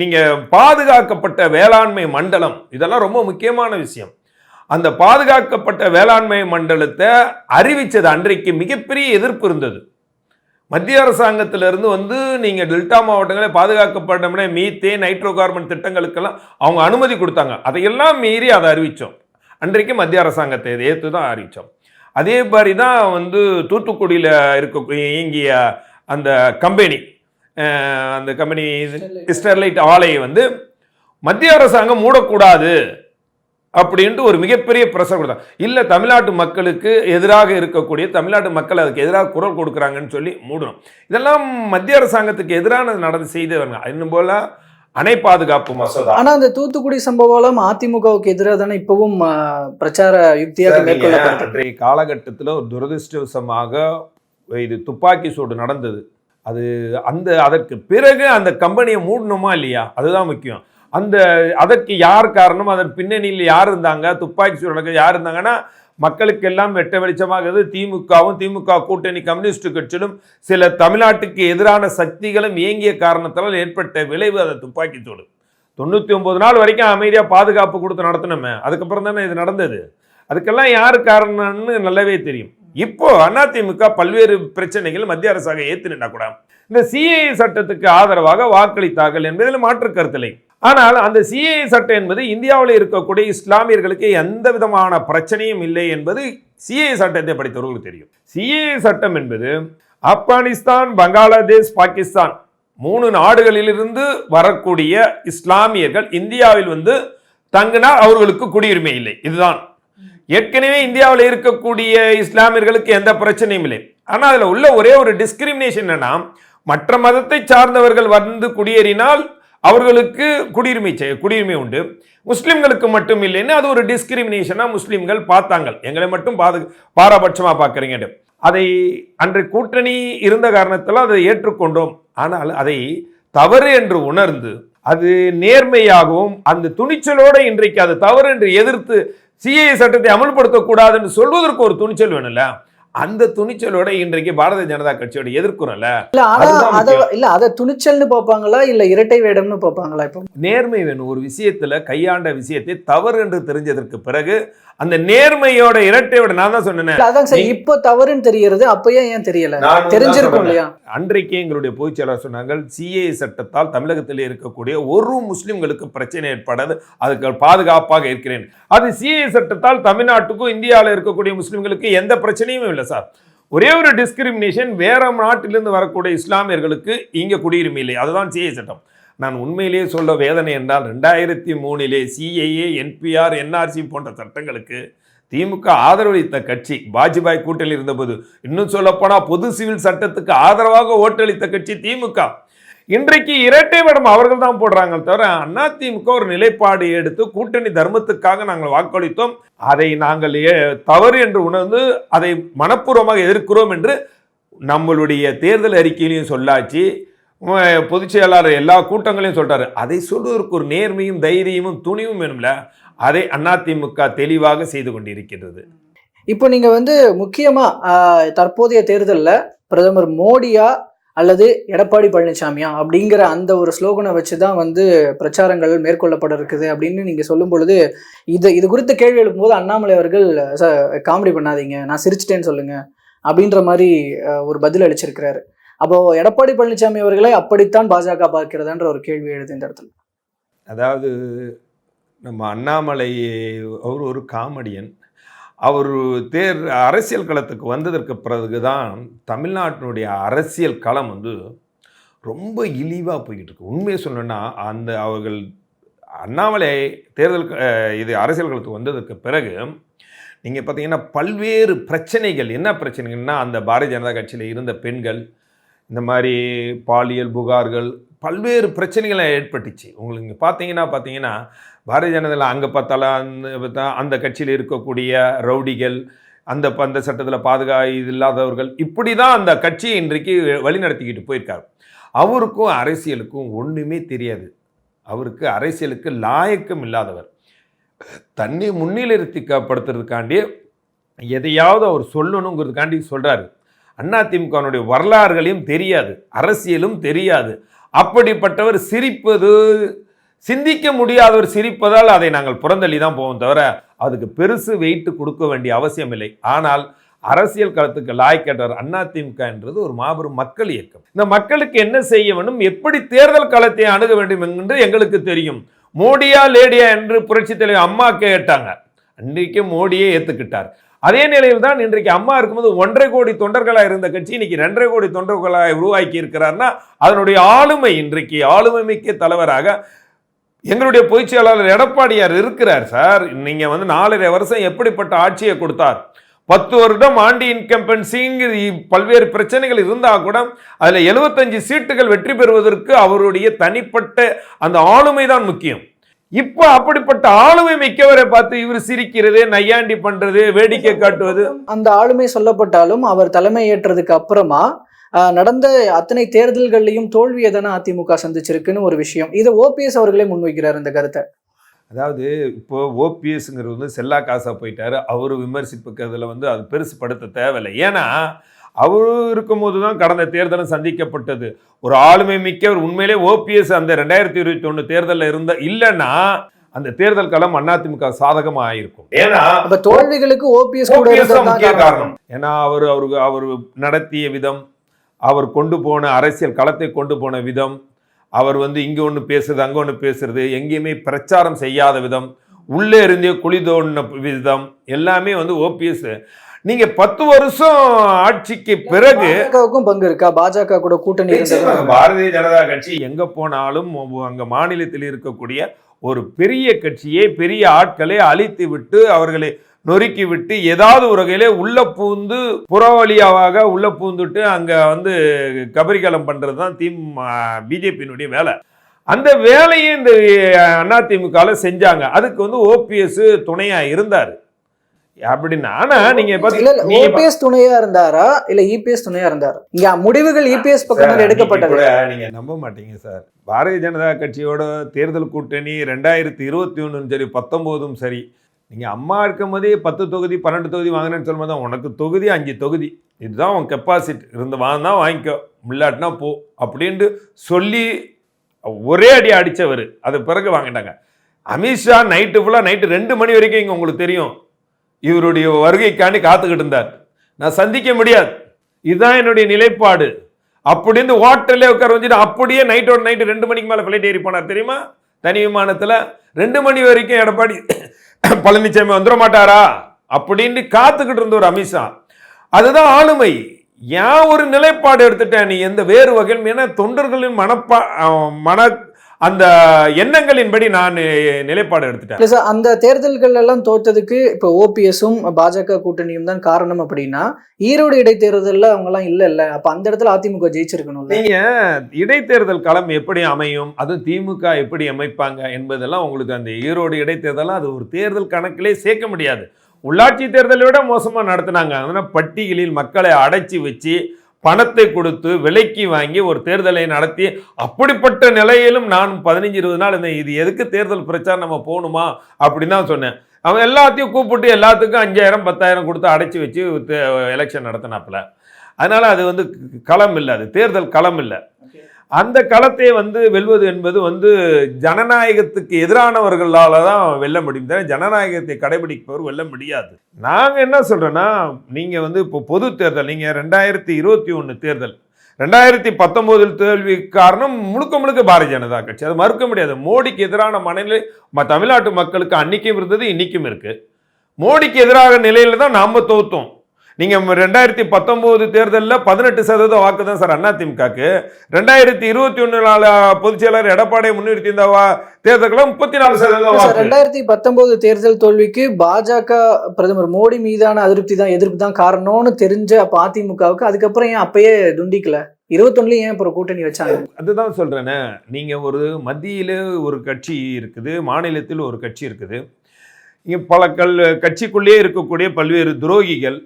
நீங்கள் பாதுகாக்கப்பட்ட வேளாண்மை மண்டலம் இதெல்லாம் ரொம்ப முக்கியமான விஷயம். அந்த பாதுகாக்கப்பட்ட வேளாண்மை மண்டலத்தை அறிவித்தது அன்றைக்கு மிகப்பெரிய எதிர்ப்பு இருந்தது. மத்திய அரசாங்கத்திலிருந்து வந்து நீங்கள் டெல்டா மாவட்டங்களை பாதுகாக்கப்பட்ட மீத்தேன் நைட்ரோ கார்பன் திட்டங்களுக்கெல்லாம் அவங்க அனுமதி கொடுத்தாங்க. அதையெல்லாம் மீறி அதை அறிவித்தோம் அன்றைக்கு மத்திய அரசாங்கத்தை ஏற்று தான் அறிவித்தோம் அதே மாதிரி தான் வந்து தூத்துக்குடியில் இருக்க இயங்கிய அந்த கம்பெனி அந்த கம்பெனி ஸ்டெர்லைட் ஆலையை வந்து மத்திய அரசாங்கம் மூடக்கூடாது. அப்படின்ட்டு ஒரு மிகப்பெரிய ப்ரெஷர் கொடுத்தாங்க இல்லை தமிழ்நாட்டு மக்களுக்கு எதிராக இருக்கக்கூடிய தமிழ்நாட்டு மக்கள் அதுக்கு எதிராக குரல் கொடுக்குறாங்கன்னு சொல்லி மூடணும். இதெல்லாம் மத்திய அரசாங்கத்துக்கு எதிரான நடந்து செய்தவங்க இன்னும் போல அணை பாதுகாப்பு மசோதா. ஆனா அந்த தூத்துக்குடி சம்பவம் அதிமுகவுக்கு எதிராக தானே இப்பவும் பிரச்சார யுக்தியாக அன்றைய காலகட்டத்தில் ஒரு துரதிருஷ்டவசமாக இது துப்பாக்கி சூடு நடந்தது. அது அந்த அதற்கு பிறகு அந்த கம்பெனியை மூடணுமா இல்லையா? அதுதான் முக்கியம். அந்த அதற்கு யார் காரணம்? அதன் பின்னணியில் யார் இருந்தாங்க? துப்பாக்கி சூடு நடக்க யார் இருந்தாங்கன்னா மக்களுக்கெல்லாம் வெட்ட வெளிச்சமாகிறது. திமுகவும் திமுக கூட்டணி கம்யூனிஸ்ட் கட்சியிலும் சில தமிழ்நாட்டுக்கு எதிரான சக்திகளும் இயங்கிய காரணத்தால் ஏற்பட்ட விளைவு அதை துப்பாக்கிச்சூடு தொண்ணூற்றி ஒம்பது நாள் வரைக்கும் அமைதியாக பாதுகாப்பு கொடுத்து நடத்தினோமே அதுக்கப்புறம் தானே இது நடந்தது. அதுக்கெல்லாம் யார் காரணம்னு நல்லாவே தெரியும். இப்போ அதிமுக பல்வேறு பிரச்சனைகள் மத்திய அரசாக ஏற்றுனா கூட இந்த சிஏஏ சட்டத்துக்கு ஆதரவாக வாக்களித்தார்கள் என்பதில் மாற்று கருத்தில்லை ஆனால் அந்த சிஏ சட்டம் என்பது இந்தியாவில் இருக்கக்கூடிய இஸ்லாமியர்களுக்கு எந்த விதமான பிரச்சனையும் இல்லை என்பது சிஏ சட்டத்தை படித்தவர்களுக்கு தெரியும். சிஏ சட்டம் என்பது ஆப்கானிஸ்தான் பங்களாதேஷ் பாகிஸ்தான் மூணு நாடுகளிலிருந்து வரக்கூடிய இஸ்லாமியர்கள் இந்தியாவில் வந்து தங்கினால் அவர்களுக்கு குடியுரிமை இல்லை. இதுதான். ஏற்கனவே இந்தியாவில் இருக்கக்கூடிய இஸ்லாமியர்களுக்கு எந்த பிரச்சனையும் இல்லை. ஆனால் அதில் உள்ள ஒரே ஒரு டிஸ்கிரிமினேஷன் என்னன்னா மற்ற மதத்தை சார்ந்தவர்கள் வந்து குடியேறினால் அவர்களுக்கு குடியுரிமை குடியுரிமை உண்டு. முஸ்லிம்களுக்கு மட்டும் இல்லைன்னு அது ஒரு டிஸ்கிரிமினேஷனாக முஸ்லிம்கள் பார்த்தாங்க எங்களை மட்டும் பாது பாரபட்சமாக பார்க்குறீங்க அதை அன்றைய கூட்டணி இருந்த காரணத்தில் அதை ஏற்றுக்கொண்டோம். ஆனால் அதை தவறு என்று உணர்ந்து அது நேர்மையாகவும் அந்த துணிச்சலோடு இன்றைக்கு அது தவறு என்று எதிர்த்து சிஏ சட்டத்தை அமல்படுத்தக்கூடாது என்று சொல்வதற்கு ஒரு துணிச்சல் வேணும்ல? அந்த துணிச்சலோட இன்றைக்கு பாரதிய ஜனதா கட்சியோட எதிர்க்கிறோம்ல இல்ல அத இல்ல அத துணிச்சல்னு பார்ப்பாங்களா இல்ல இரட்டை வேடம்னு பார்ப்பாங்களா இப்போ? நேர்மை வேணும். ஒரு விஷயத்துல கையாண்ட விஷயத்தை தவறு என்று தெரிஞ்சதற்கு பிறகு அந்த நேர்மையோட இரட்டையோட நான் தான் சொன்னேன். அதான் சார். இப்போ தவறுன்னு தெரியறது அப்பயே ஏன் தெரியல? தெரிஞ்சிருக்கும். இல்லையா? அன்றைக்கே எங்களுடைய பொதுச் செயலாளர் சொன்னாங்க சிஏ சட்டத்தால் தமிழகத்தில் இருக்கக்கூடிய ஒரு முஸ்லிம்களுக்கு பிரச்சனை ஏற்படாது அதுக்கு பாதுகாப்பாக இருக்கிறேன். அது சிஏ சட்டத்தால் தமிழ்நாட்டுக்கும் இந்தியாவில் இருக்கக்கூடிய முஸ்லிம்களுக்கு எந்த பிரச்சனையும் இல்லை. சார். ஒரே ஒரு டிஸ்கிரிமினேஷன் வேற நாட்டிலிருந்து வரக்கூடிய இஸ்லாமியர்களுக்கு இங்கே குடியுரிமை இல்லை. அதுதான் சிஏ சட்டம். நான் உண்மையிலேயே சொல்ல வேதனை என்றால் ரெண்டாயிரத்தி மூணிலே சிஏஏ என்பிஆர் என்ஆர்சி போன்ற சட்டங்களுக்கு திமுக ஆதரவளித்த கட்சி வாஜ்பாய் கூட்டணியில் இருந்தபோது இன்னும் சொல்லப்போனால் பொது சிவில் சட்டத்துக்கு ஆதரவாக ஓட்டளித்த கட்சி திமுக. இன்றைக்கு இரட்டை வேடம் அவர்கள் தான் போடுறாங்க தவிர அண்ணா திமுக ஒரு நிலைப்பாடு எடுத்து கூட்டணி தர்மத்துக்காக நாங்கள் வாக்களித்தோம். அதை நாங்கள் ஏ- தவறு என்று உணர்ந்து அதை மனப்பூர்வமாக எதிர்க்கிறோம் என்று நம்மளுடைய தேர்தல் அறிக்கையிலையும் சொல்லாச்சு. பொதுச் செயலாளர் எல்லா கூட்டங்களையும் சொல்றாரு. அதை சொல்வதற்கு ஒரு நேர்மையும் தைரியமும் துணிவும் வேணும்ல? அதை அதிமுக தெளிவாக செய்து கொண்டிருக்கிறது இப்போ நீங்க வந்து முக்கியமா தற்போதைய தேர்தலில் பிரதமர் மோடியா அல்லது எடப்பாடி பழனிசாமியா அப்படிங்கிற அந்த ஒரு ஸ்லோகனை வச்சு தான் வந்து பிரச்சாரங்கள் மேற்கொள்ளப்பட இருக்குது அப்படின்னு நீங்கள் சொல்லும் பொழுது இது இது குறித்த கேள்வி எழுப்பும்போது அண்ணாமலை அவர்கள் ச காமெடி பண்ணாதீங்க நான் சிரிச்சிட்டேன்னு சொல்லுங்கள் அப்படின்ற மாதிரி ஒரு பதில் அளிச்சிருக்கிறாரு. அப்போ எடப்பாடி பழனிசாமி அவர்களை அப்படித்தான் பாஜக பார்க்கிறதான்ற ஒரு கேள்வி எழுது இந்த இடத்துல. அதாவது நம்ம அண்ணாமலை அவர் ஒரு காமெடியன். அவர் தேர் அரசியல் களத்துக்கு வந்ததற்கு பிறகு தான் தமிழ்நாட்டினுடைய அரசியல் களம் வந்து ரொம்ப இழிவாக போய்கிட்டு இருக்கு. உண்மையை சொல்லணுன்னா அந்த அவர்கள் அண்ணாமலை தேர்தல் க- இது அரசியல் களத்துக்கு வந்ததற்கு பிறகு நீங்கள் பார்த்தீங்கன்னா பல்வேறு பிரச்சனைகள் என்ன பிரச்சனைகள்னா அந்த பாரதிய ஜனதா கட்சியில் இருந்த பெண்கள் இந்த மாதிரி பாலியல் புகார்கள் பல்வேறு பிரச்சனைகளை ஏற்பட்டுச்சு. உங்களுக்கு இங்கே பார்த்தீங்கன்னா பார்த்தீங்கன்னா பாரதிய ஜனதாவில் அங்கே பார்த்தாலும் அந்த பார்த்தா அந்த கட்சியில் இருக்கக்கூடிய ரவுடிகள் அந்த அந்த சட்டத்தில் பாதுகா இது இல்லாதவர்கள் இப்படி தான் அந்த கட்சியை இன்றைக்கு வழி நடத்திக்கிட்டு போயிருக்கார். அவருக்கும் அரசியலுக்கும் ஒன்றுமே தெரியாது. அவருக்கு அரசியலுக்கு லாயக்கம் இல்லாதவர். தன்னை முன்னிலைப்படுத்துறதுக்காண்டி எதையாவது அவர் சொல்லணுங்கிறதுக்காண்டி சொல்கிறாரு அதிமுகனுடைய வரலாறுகளையும் தெரியாது அரசியலும் தெரியாது. அப்படிப்பட்டவர் சிரிப்பது சிந்திக்க முடியாதவர் சிரிப்பதால் அதை நாங்கள் புறந்தள்ளி தான் போவோம் தவிர அதுக்கு பெருசு வெயிட்டு கொடுக்க வேண்டிய அவசியம் இல்லை. ஆனால் அரசியல் களத்துக்கு லாய்க்கட்டவர் அதிமுக என்றது ஒரு மாபெரும் மக்கள் இயக்கம். இந்த மக்களுக்கு என்ன செய்ய வேண்டும் எப்படி தேர்தல் களத்தை அணுக வேண்டும் என்று எங்களுக்கு தெரியும். மோடியா லேடியா என்று புரட்சி தலைவர் அம்மா கேட்டாங்க. அன்றைக்கு மோடியே ஏற்றுக்கிட்டார் அதே நிலையில் தான் இன்றைக்கு அம்மா இருக்கும்போது ஒன்றரை கோடி தொண்டர்களாக இருந்த கட்சி இன்னைக்கு ரெண்டரை கோடி தொண்டர்களாக உருவாக்கி இருக்கிறார்னா அதனுடைய ஆளுமை இன்றைக்கு ஆளுமை மிக்க தலைவராக எங்களுடைய பொதுச் செயலாளர் எடப்பாடியார் இருக்கிறார் சார். நீங்கள் வந்து நாலரை வருஷம் எப்படிப்பட்ட ஆட்சியை கொடுத்தார்? பத்து வருடம் ஆண்டி இன்கம்பன்சிங் பல்வேறு பிரச்சனைகள் இருந்தால் கூட அதில் எழுபத்தஞ்சு சீட்டுகள் வெற்றி பெறுவதற்கு அவருடைய தனிப்பட்ட அந்த ஆளுமை தான் முக்கியம். இப்போ அப்படிப்பட்ட ஆளுமை மிக்கவரை பார்த்து இவர் சிரிக்கிறது நையாண்டி பண்றது வேடிக்கை காட்டுவது? அந்த ஆளுமை சொல்லப்பட்டாலும் அவர் தலைமை ஏற்றதுக்கு அப்புறமா நடந்த அத்தனை தேர்தல்கள்லையும் தோல்வியை தானே அதிமுக சந்திச்சிருக்குன்னு ஒரு விஷயம். இதை ஓபிஎஸ் அவர்களே முன்வைக்கிறார் இந்த கருத்தை. அதாவது இப்போ ஓபிஎஸ்ங்கிறது வந்து செல்லா காசா போயிட்டாரு. அவர் விமர்சிப்புக்கிறதுல வந்து அது பெருசுப்படுத்த தேவையில்லை. ஏன்னா அவரு இருக்கும்போது தான் கடந்த தேர்தலும் சந்திக்கப்பட்டது. ஒரு ஆளுமை மிக்கவர் உண்மையிலே ஓபிஎஸ் அந்த ரெண்டாயிரத்தி இருபத்தி ஒன்று தேர்தலில் இருந்த இல்லைன்னா அந்த தேர்தல் களம் அதிமுக சாதகமாக ஆயிருக்கும் ஏன்னா தோல்விகளுக்கு ஓபிஎஸ் முக்கிய காரணம். ஏன்னா அவர் அவருக்கு அவர் நடத்திய விதம் அவர் கொண்டு போன அரசியல் களத்தை கொண்டு போன விதம் அவர் வந்து இங்க ஒன்று பேசுறது அங்க ஒன்று பேசுறது எங்கேயுமே பிரச்சாரம் செய்யாத விதம் உள்ளே இருந்தே குழி தோண்டின விதம் எல்லாமே வந்து ஓபிஎஸ் நீங்க பத்து வருஷம் ஆட்சிக்கு பிறகு பங்கு இருக்கா? பாஜக கூட கூட்டணி பாரதிய ஜனதா கட்சி எங்க போனாலும் அங்க மாநிலத்தில் இருக்கக்கூடிய ஒரு பெரிய கட்சியை பெரிய ஆட்களை அழித்து விட்டு அவர்களை நொறுக்கி விட்டு ஏதாவது ஒரு வகையிலே உள்ள பூந்து புறவழியாக உள்ள பூந்துட்டு அங்க வந்து கபரிகலம் பண்றது தான் தீம் பிஜேபியினுடைய வேலை. அந்த வேலையை இந்த அதிமுகவில் செஞ்சாங்க. அதுக்கு வந்து ஓபிஎஸ் துணையா இருந்தார். அப்படின்னா ஆனா நீங்க ஓபிஎஸ் துணையா இருந்தாரா? இல்ல இபிஎஸ் துணையா இருந்தாரா? இங்க முடிவுகள் இபிஎஸ் பக்கம் சார், எடுக்கப்பட்டது. நீங்க நம்ப மாட்டீங்க சார். பாரதிய ஜனதா கட்சியோட தேர்தல் கூட்டணி ரெண்டாயிரத்தி இருபத்தி ஒன்றும் சரி பத்தொம்போதும் சரி நீங்க அம்மா இருக்கும் போதே பத்து தொகுதி பன்னெண்டு தொகுதி வாங்கினேன்னு சொல்லும்போது தான் உனக்கு தொகுதி அஞ்சு தொகுதி. இதுதான் உன் கெப்பாசிட்டி இருந்து வாங்கினா வாங்கிக்கோ. இல்லாட்டினா போ. அப்படின்ட்டு சொல்லி ஒரே அடி அடிச்சவர். அது பிறகு வாங்கிட்டாங்க. அமித்ஷா நைட்டு ஃபுல்லாக நைட்டு ரெண்டு மணி வரைக்கும் இங்கே உங்களுக்கு தெரியும். இவருடைய வருகைக்காண்டி காத்துக்கிட்டு இருந்தார். நான் சந்திக்க முடியாது. இதுதான் என்னுடைய நிலைப்பாடு. அப்படின்னு ஹோட்டல்லே உட்கார வந்துட்டு அப்படியே நைட்டோட நைட்டு ரெண்டு மணிக்கு மேலே ஃப்ளைட் ஏறி போனார் தெரியுமா? தனி விமானத்தில் ரெண்டு மணி வரைக்கும் எடப்பாடி [COUGHS] பழனிசாமி வந்துட மாட்டாரா? அப்படின்னு காத்துக்கிட்டு இருந்த ஒரு அமித்ஷா. அதுதான் ஆளுமை. ஏன் ஒரு நிலைப்பாடு எடுத்துட்டேன் நீ எந்த வேறு வகையில் ஏன்னா தொண்டர்களின் மனப்பா மன அந்த எண்ணங்களின்படி நான் நிலைப்பாடு எடுத்துட்டேன். சார் அந்த தேர்தல்கள் எல்லாம் தோத்ததுக்கு இப்போ ஓபிஎஸும் பாஜக கூட்டணியும் தான் காரணம் அப்படின்னா ஈரோடு இடைத்தேர்தல்ல அவங்க எல்லாம் இல்ல இல்ல. அப்ப அந்த இடத்துல அதிமுக ஜெயிச்சிருக்கணும்ல. நீங்க இடைத்தேர்தல் களம் எப்படி அமையும் அதுவும் திமுக எப்படி அமைப்பாங்க என்பதெல்லாம் உங்களுக்கு அந்த ஈரோடு இடைத்தேர்தலாம் அது ஒரு தேர்தல் கணக்கிலே சேர்க்க முடியாது. உள்ளாட்சி தேர்தலை விட மோசமா நடத்துனாங்க. அதனால பட்டியலில் மக்களை அடைச்சி வச்சு பணத்தை கொடுத்து விலைக்கு வாங்கி ஒரு தேர்தலை நடத்தி அப்படிப்பட்ட நிலையிலும் நான் பதினஞ்சு இருபது நாள் இந்த இது எதுக்கு தேர்தல் பிரச்சாரம் நம்ம போகணுமா? அப்படின்னு தான் சொன்னேன். அவன் எல்லாத்தையும் கூப்பிட்டு எல்லாத்துக்கும் அஞ்சாயிரம் பத்தாயிரம் கொடுத்து அடைச்சி வச்சு எலெக்ஷன் நடத்தினாப்புல. அதனால் அது வந்து களம் இல்லை. அது தேர்தல் களம் இல்லை. அந்த களத்தை வந்து வெல்வது என்பது வந்து ஜனநாயகத்துக்கு எதிரானவர்களால் தான் வெல்ல முடியும். தவிர ஜனநாயகத்தை கடைபிடிப்பவர் வெல்ல முடியாது. நாங்கள் என்ன சொல்கிறோன்னா நீங்கள் வந்து இப்போ பொது தேர்தல் நீங்கள் ரெண்டாயிரத்தி இருபத்தி ஒன்று தேர்தல் ரெண்டாயிரத்தி பத்தொம்போதில் தோல்வி காரணம் முழுக்க முழுக்க பாரதிய ஜனதா கட்சி. அதை மறுக்க முடியாது. மோடிக்கு எதிரான மனநிலை ம- தமிழ்நாட்டு மக்களுக்கு அன்னைக்கும் இருந்தது இன்னைக்கும் இருக்குது மோடிக்கு எதிராக நிலையில் தான் நாம் தோத்தோம். நீங்க ரெண்டாயிரத்தி பத்தொன்பது தேர்தலில் பதினெட்டு சதவீத வாக்கு தான் சார் அதிமுகக்கு ரெண்டாயிரத்தி இருபத்தி ஒன்று நாலு பொதுச் செயலாளர் எடப்பாடியை முன்னிறுத்தி இந்த தேர்தல்கள் முப்பத்தி நாலு சதவீத சார் வாக்கு. ரெண்டாயிரத்தி பத்தொன்பது தேர்தல் தோல்விக்கு பாஜக பிரதமர் மோடி மீதான அதிருப்தி தான் எதிர்ப்பு தான் காரணம்னு தெரிஞ்ச அப்ப அதிமுகவுக்கு அதுக்கப்புறம் ஏன் அப்பயே துண்டிக்கல? இருபத்தொன்னுலயும் ஏன் அப்புறம் கூட்டணி வச்சாங்க? அதுதான் சொல்றேனே. நீங்க ஒரு மத்தியில ஒரு கட்சி இருக்குது மாநிலத்தில் ஒரு கட்சி இருக்குது. இங்க பல கல் கட்சிக்குள்ளேயே இருக்கக்கூடிய பல்வேறு துரோகிகள்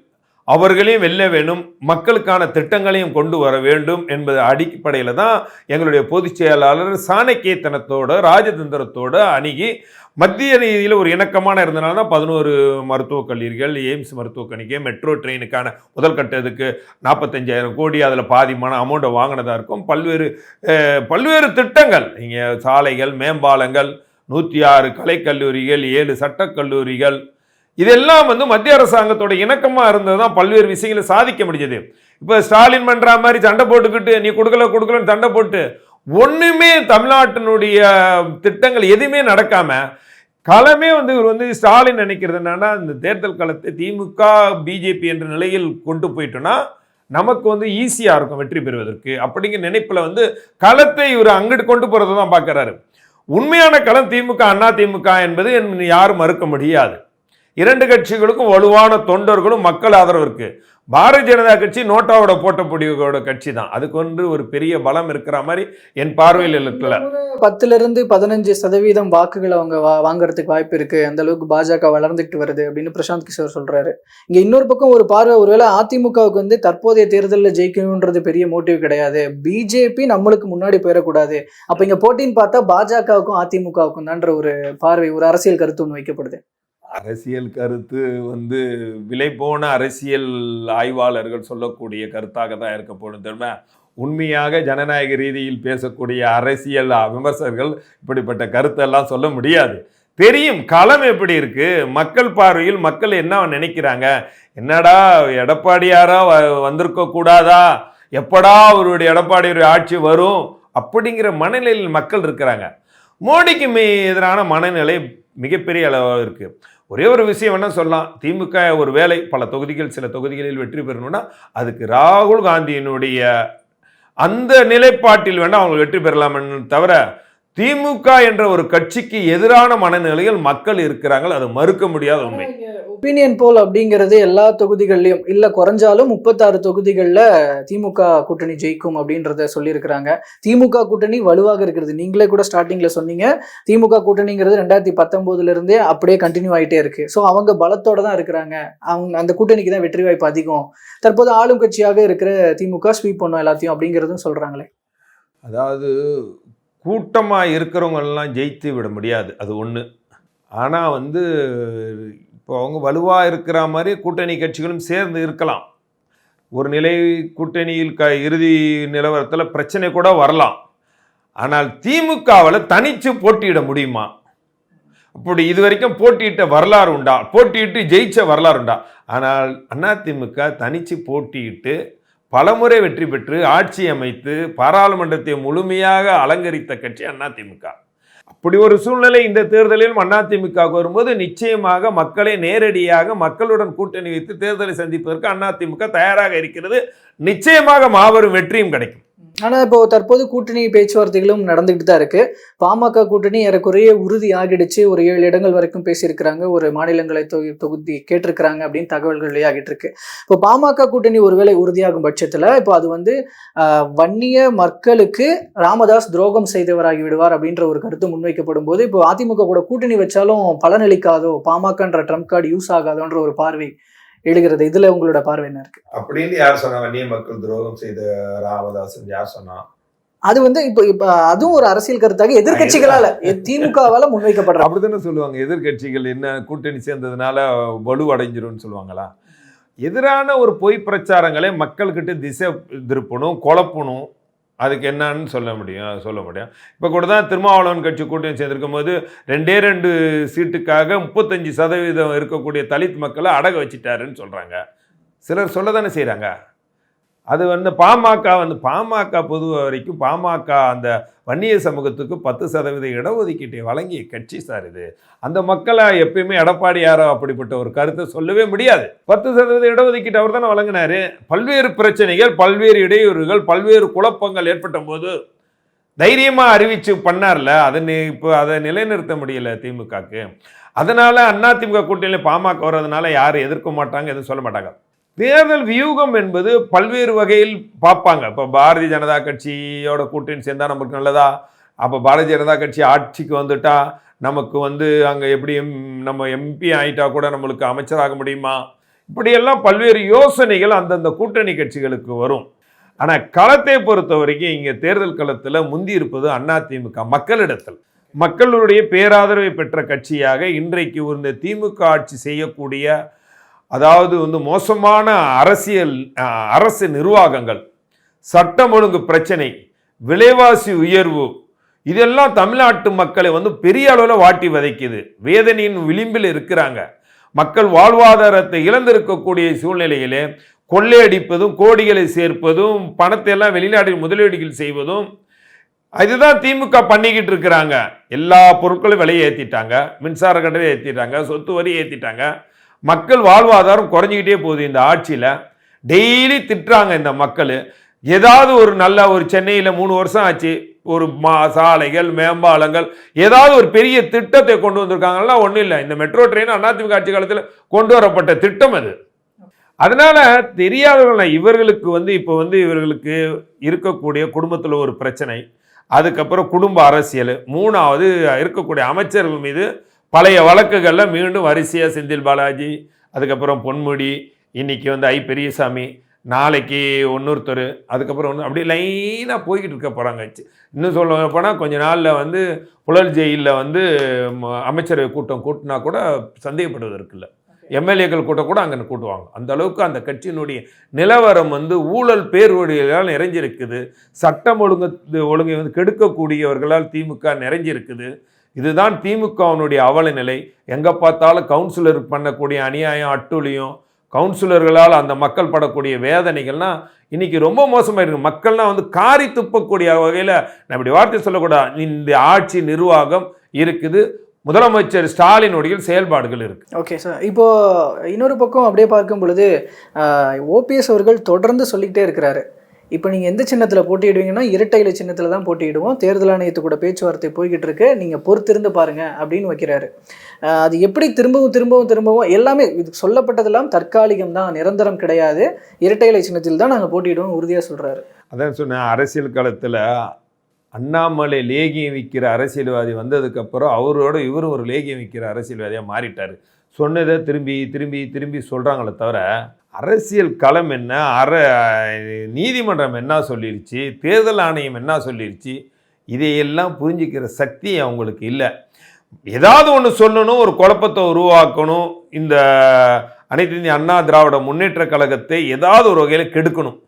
அவர்களையும் வெல்ல வேணும் மக்களுக்கான திட்டங்களையும் கொண்டு வர வேண்டும் என்பது அடிப்படையில் தான் எங்களுடைய பொதுச் செயலாளர் சாணக்கியத்தனத்தோட ராஜதந்திரத்தோட அணுகி மத்திய ரீதியில் ஒரு இணக்கமான இருந்தனால தான் பதினோரு மருத்துவக் கல்லூரிகள் எய்ம்ஸ் மருத்துவக் கணிக்கை மெட்ரோ ட்ரெயினுக்கான முதல் கட்டத்துக்கு நாற்பத்தஞ்சாயிரம் கோடி அதில் பாதிமான அமௌண்ட்டை வாங்கினதாக இருக்கும். பல்வேறு பல்வேறு திட்டங்கள் இங்கே சாலைகள் மேம்பாலங்கள் நூற்றி ஆறு கலைக்கல்லூரிகள் ஏழு சட்டக்கல்லூரிகள் இதெல்லாம் வந்து மத்திய அரசாங்கத்தோட இணக்கமாக இருந்தது தான் பல்வேறு விஷயங்களை சாதிக்க முடிஞ்சது. இப்போ ஸ்டாலின் பண்ணுற மாதிரி சண்டை போட்டுக்கிட்டு நீ கொடுக்கல கொடுக்கலன்னு சண்டை போட்டு ஒன்றுமே தமிழ்நாட்டினுடைய திட்டங்கள் எதுவுமே நடக்காமல் களமே வந்து இவர் வந்து ஸ்டாலின் நினைக்கிறது என்னன்னா இந்த தேர்தல் களத்தை திமுக பிஜேபி என்ற நிலையில் கொண்டு போயிட்டோன்னா நமக்கு வந்து ஈஸியாக இருக்கும் வெற்றி பெறுவதற்கு அப்படிங்கிற நினைப்பில் வந்து களத்தை இவர் அங்கிட்டு கொண்டு போகிறத தான் பார்க்குறாரு உண்மையான களம் திமுக அண்ணா திமுக என்பது யாரும் மறுக்க முடியாது. இரண்டு கட்சிகளுக்கும் வலுவான தொண்டர்களும் மக்கள் ஆதரவு இருக்கு. பாரதிய ஜனதா கட்சி நோட்டாவோட போட்ட பொடியோட கட்சி தான் அதுக்கு ஒன்று ஒரு பெரிய பலம் இருக்கிற மாதிரி என் பார்வையில் இருக்கல. பத்துல இருந்து பதினஞ்சு சதவீதம் வாக்குகள் அவங்க வாங்குறதுக்கு வாய்ப்பு இருக்கு. அந்த அளவுக்கு பாஜக வளர்ந்துட்டு வருது அப்படின்னு பிரசாந்த் கிஷோர் சொல்றாரு. இங்க இன்னொரு பக்கம் ஒரு பார்வை ஒருவேளை அதிமுகவுக்கு வந்து தற்போதைய தேர்தலில் ஜெயிக்கணும்ன்றது பெரிய மோட்டிவ் கிடையாது. பிஜேபி நம்மளுக்கு முன்னாடி போயிடக்கூடாது. அப்ப இங்க போட்டின்னு பார்த்தா பாஜகவுக்கும் அதிமுகவுக்கும் தான்ற ஒரு பார்வை ஒரு அரசியல் கருத்து ஒன்று வைக்கப்படுது. அரசியல் கருத்து வந்து விலை போன அரசியல் ஆய்வாளர்கள் சொல்லக்கூடிய கருத்தாக தான் இருக்க போகணும் தெரியுமா? உண்மையாக ஜனநாயக ரீதியில் பேசக்கூடிய அரசியல் விமர்சகர்கள் இப்படிப்பட்ட கருத்தெல்லாம் சொல்ல முடியாது. தெரியும் களம் எப்படி இருக்கு? மக்கள் பார்வையில் மக்கள் என்ன நினைக்கிறாங்க? என்னடா எடப்பாடியாரா வ- வந்திருக்க கூடாதா? எப்படா அவருடைய எடப்பாடியுடைய ஆட்சி வரும்? அப்படிங்கிற மனநிலையில் மக்கள் இருக்கிறாங்க. மோடிக்கு எதிரான மனநிலை மிகப்பெரிய அளவாக இருக்குது ஒரே ஒரு விஷயம் என்ன சொல்லலாம். திமுக ஒரு வேலை பல தொகுதிகள் சில தொகுதிகளில் வெற்றி பெறணும்னா அதுக்கு ராகுல் காந்தியினுடைய அந்த நிலைப்பாட்டில் வேணால் அவங்க வெற்றி பெறலாம்னு தவிர திமுக என்ற ஒரு கட்சிக்கு எதிரான மனநிலையில் மக்கள் இருக்கிறாங்க அது மறுக்க முடியாத உண்மை. ஒப்பீனியன் போல் அப்படிங்கிறது எல்லா தொகுதிகள்லையும் இல்ல குறைஞ்சாலும் முப்பத்தாறு தொகுதிகளில் திமுக கூட்டணி ஜெயிக்கும் அப்படின்றத சொல்லியிருக்கிறாங்க. திமுக கூட்டணி வலுவாக இருக்கிறது. நீங்களே கூட ஸ்டார்டிங்ல சொன்னீங்க. திமுக கூட்டணிங்கிறது ரெண்டாயிரத்தி பத்தொன்பதுல இருந்தே அப்படியே கண்டினியூ ஆயிட்டே இருக்கு. ஸோ அவங்க பலத்தோட தான் இருக்கிறாங்க. அவங்க அந்த கூட்டணிக்கு தான் வெற்றி வாய்ப்பு அதிகம். தற்போது ஆளும் கட்சியாக இருக்கிற திமுக ஸ்வீப் பண்ணும் எல்லாத்தையும் அப்படிங்கிறதும் சொல்றாங்களே. அதாவது கூட்டமாக இருக்கிறவங்கெல்லாம் ஜெயித்து விட முடியாது. அது ஒன்று ஆனால் வந்து இப்போ அவங்க வலுவாக இருக்கிற மாதிரி கூட்டணி கட்சிகளும் சேர்ந்து இருக்கலாம். ஒரு நிலை கூட்டணியில் க இறுதி நிலவரத்தில் பிரச்சனை கூட வரலாம். ஆனால் திமுகவில் தனித்து போட்டியிட முடியுமா? அப்படி இது வரைக்கும் போட்டியிட்ட வரலாறு உண்டா? போட்டியிட்டு ஜெயிச்ச வரலாறு உண்டா? ஆனால் அதிமுக தனித்து போட்டியிட்டு பலமுறை வெற்றி பெற்று ஆட்சி அமைத்து பாராளுமன்றத்தை முழுமையாக அலங்கரித்த கட்சி அதிமுக அப்படி ஒரு சூழ்நிலை இந்த தேர்தலிலும் அதிமுக வரும்போது நிச்சயமாக மக்களை நேரடியாக மக்களுடன் கூட்டணி வைத்து தேர்தலை சந்திப்பதற்கு அதிமுக தயாராக இருக்கிறது. நிச்சயமாக மாபெரும் வெற்றியும் கிடைக்கும். ஆனா இப்போ தற்போது கூட்டணி பேச்சுவார்த்தைகளும் நடந்துகிட்டு தான் இருக்கு. பாமக கூட்டணி ஏறக்குறைய உறுதி ஆகிடுச்சு. ஒரு ஏழு இடங்கள் வரைக்கும் பேசியிருக்கிறாங்க. ஒரு மாநிலங்களை தொகு தொகுதி கேட்டிருக்கிறாங்க அப்படின்னு தகவல்கள் வெளியாகிட்டு இருக்கு. இப்போ பாமக கூட்டணி ஒருவேளை உறுதியாகும் பட்சத்துல இப்போ அது வந்து வன்னிய மக்களுக்கு ராமதாஸ் துரோகம் செய்தவராகி விடுவார் அப்படின்ற ஒரு கருத்து முன்வைக்கப்படும் போது இப்போ அதிமுக கூட கூட்டணி வச்சாலும் பலனளிக்காதோ? பாமகன்ற ட்ரம்ப் கார்டு யூஸ் ஆகாதோன்ற ஒரு பார்வை எழுகிறது. இதுல உங்களோட பார்வை என்ன இருக்கு? அப்படின்னு யார் சொன்னா வன்னிய மக்கள் துரோகம் செய்த ராமதாசன் யார் சொன்னா? அது வந்து இப்போ இப்போ அதுவும் ஒரு அரசியல் கருத்தாக எதிர்க்கட்சிகளால திமுகவால முன்வைக்கப்படுற அப்படித்தானே சொல்லுவாங்க. எதிர்க்கட்சிகள் என்ன கூட்டணி சேர்ந்ததுனால வலுவடைஞ்சிரும்னு சொல்லுவாங்களா? எதிரான ஒரு பொய் பிரச்சாரங்களை மக்கள்கிட்ட திசை திருப்பணும் குழப்பணும் அதுக்கு என்னன்னு சொல்ல முடியும் சொல்ல முடியும். இப்போ கூட தான் திருமாவளவன் கட்சி கூட்டணி சேர்ந்திருக்கும் போது ரெண்டே ரெண்டு சீட்டுக்காக முப்பத்தஞ்சு சதவீதம் இருக்கக்கூடிய தலித் மக்களை அடக வச்சிட்டாருன்னு சொல்கிறாங்க சிலர் சொல்ல தானே செய்கிறாங்க அது வந்து பாமக வந்து பாமக பொதுவ வரைக்கும் பாமக அந்த வன்னிய சமூகத்துக்கு பத்து சதவீத இடஒதுக்கீட்டை வழங்கிய கட்சி சார் இது. அந்த மக்களை எப்பயுமே எடப்பாடி யாரோ அப்படிப்பட்ட ஒரு கருத்தை சொல்லவே முடியாது. பத்து சதவீத இடஒதுக்கீட்டு அவர் தானே வழங்கினாரு. பல்வேறு பிரச்சனைகள் பல்வேறு இடையூறுகள் பல்வேறு குழப்பங்கள் ஏற்பட்ட போது தைரியமாக அறிவிச்சு பண்ணார்ல. அதை இப்போ அதை நிலைநிறுத்த முடியல திமுகக்கு. அதனால அதிமுக கூட்டணியில் பாமக வர்றதுனால யாரும் எதிர்க்க மாட்டாங்க எதுவும் சொல்ல மாட்டாங்க. தேர்தல் வியூகம் என்பது பல்வேறு வகையில் பார்ப்பாங்க. இப்போ பாரதிய ஜனதா கட்சியோட கூட்டணி சேர்ந்தால் நமக்கு நல்லதா? அப்போ பாரதிய ஜனதா கட்சி ஆட்சிக்கு வந்துட்டா நமக்கு வந்து அங்கே எப்படி எம் நம்ம எம்பி ஆயிட்டா கூட நம்மளுக்கு அமைச்சராக முடியுமா? இப்படியெல்லாம் பல்வேறு யோசனைகள் அந்தந்த கூட்டணி கட்சிகளுக்கு வரும். ஆனால் களத்தை பொறுத்த வரைக்கும் இங்கே தேர்தல் களத்தில் முந்தி இருப்பது அதிமுக மக்களிடத்தில். மக்களுடைய பேராதரவை பெற்ற கட்சியாக இன்றைக்கு இந்த திமுக ஆட்சி செய்யக்கூடிய அதாவது வந்து மோசமான அரசியல் அரசு நிர்வாகங்கள் சட்டம் ஒழுங்கு பிரச்சனை விலைவாசி உயர்வு இதெல்லாம் தமிழ்நாட்டு மக்களை வந்து பெரிய அளவில் வாட்டி வதைக்குது. வேதனையின் விளிம்பில் இருக்கிறாங்க. மக்கள் வாழ்வாதாரத்தை இழந்திருக்கக்கூடிய சூழ்நிலையிலே கொள்ளையடிப்பதும் கோடிகளை சேர்ப்பதும் பணத்தை எல்லாம் வெளிநாட்டில் முதலீடுகள் செய்வதும் இதுதான் திமுக பண்ணிக்கிட்டு இருக்கிறாங்க. எல்லா பொருட்களும் விலையை ஏற்றிட்டாங்க மின்சார கட்டணம் ஏற்றிட்டாங்க சொத்து வரி ஏற்றிட்டாங்க மக்கள் வாழ்வாதாரம் குறைஞ்சிக்கிட்டே போகுது இந்த ஆட்சியில். டெய்லி திட்டுறாங்க இந்த மக்கள். ஏதாவது ஒரு நல்ல ஒரு சென்னையில் மூணு வருஷம் ஆச்சு. ஒரு மா சாலைகள் மேம்பாலங்கள் ஏதாவது ஒரு பெரிய திட்டத்தை கொண்டு வந்திருக்காங்கன்னா ஒன்றும் இல்லை. இந்த மெட்ரோ ட்ரெயின் அதிமுக ஆட்சி காலத்தில் கொண்டு வரப்பட்ட திட்டம் அது. அதனால தெரியாதவர்கள் இவர்களுக்கு வந்து இப்போ வந்து இவர்களுக்கு இருக்கக்கூடிய குடும்பத்தில் ஒரு பிரச்சனை. அதுக்கப்புறம் குடும்ப அரசியல். மூணாவது இருக்கக்கூடிய அமைச்சர்கள் மீது பழைய வழக்குகளில் மீண்டும் வரிசையாக செந்தில் பாலாஜி அதுக்கப்புறம் பொன்முடி இன்னைக்கு வந்து ஐ. பெரியசாமி நாளைக்கு ஒன்னொருத்தர் அதுக்கப்புறம் ஒன்று அப்படி லைனாக போய்கிட்டு இருக்க போகிறாங்க இன்னும் சொல்ல போனால் கொஞ்ச நாளில் வந்து புழல் ஜெயிலில் வந்து அமைச்சரவை கூட்டம் கூட்டினா கூட சந்தேகப்படுவது இல்லை எம்எல்ஏக்கள் கூட்டம் கூட அங்கே கூட்டுவாங்க. அந்த அளவுக்கு அந்த கட்சியினுடைய நிலவரம் வந்து ஊழல் பேர்வழிகளால் நிறைஞ்சிருக்குது. சட்டம் ஒழுங்கு ஒழுங்கை வந்து கெடுக்கக்கூடியவர்களால் திமுக நிறைஞ்சிருக்குது. இதுதான் திமுகவினுடைய அவல நிலை. எங்கே பார்த்தாலும் கவுன்சிலர் பண்ணக்கூடிய அநியாயம் அட்டுழியும் கவுன்சிலர்களால் அந்த மக்கள் படக்கூடிய வேதனைகள்லாம் இன்னைக்கு ரொம்ப மோசமாக இருக்குது மக்கள்லாம் வந்து காரி துப்பக்கூடிய வகையில் நான் இப்படி வார்த்தை சொல்லக்கூடாது. இந்த ஆட்சி நிர்வாகம் இருக்குது. முதலமைச்சர் ஸ்டாலினுடைய செயல்பாடுகள் இருக்கு. ஓகே சார் இப்போ இன்னொரு பக்கம் அப்படியே பார்க்கும் பொழுது ஓபிஎஸ் அவர்கள் தொடர்ந்து சொல்லிக்கிட்டே இருக்கிறாரு. இப்போ நீங்கள் எந்த சின்னத்தில் போட்டியிடுவீங்கன்னா இரட்டையில சின்னத்தில் தான் போட்டியிடுவோம். தேர்தல் ஆணையத்து கூட பேச்சுவார்த்தை போய்கிட்டு இருக்கு. நீங்கள் பொறுத்திருந்து பாருங்க அப்படின்னு வைக்கிறாரு. அது எப்படி திரும்பவும் திரும்பவும் திரும்பவும் எல்லாமே இது சொல்லப்பட்டதெல்லாம் தற்காலிகம் தான் நிரந்தரம் கிடையாது. இரட்டையிலை சின்னத்தில் தான் நாங்கள் போட்டியிடுவோம் உறுதியாக சொல்கிறாரு அதான் சொன்னேன் அரசியல் காலத்தில் அண்ணாமலை லேகியம் விற்கிற அரசியல்வாதி வந்ததுக்கப்புறம் அவரோட இவரும் ஒரு லேகியம் விற்கிற அரசியல்வாதியாக மாறிட்டார். சொன்னதை திரும்பி திரும்பி திரும்பி சொல்கிறாங்களே தவிர அரசியல் களம் என்ன? அற நீதிமன்றம் என்ன சொல்லிருச்சு? தேர்தல் ஆணையம் என்ன சொல்லிருச்சு? இதையெல்லாம் புரிஞ்சிக்கிற சக்தி அவங்களுக்கு இல்லை. ஏதாவது ஒன்று சொல்லணும் ஒரு குழப்பத்தை உருவாக்கணும். இந்த அனைத்து இந்திய அண்ணா திராவிட முன்னேற்ற கழகத்தை ஏதாவது ஒரு வகையில் கெடுக்கணும்.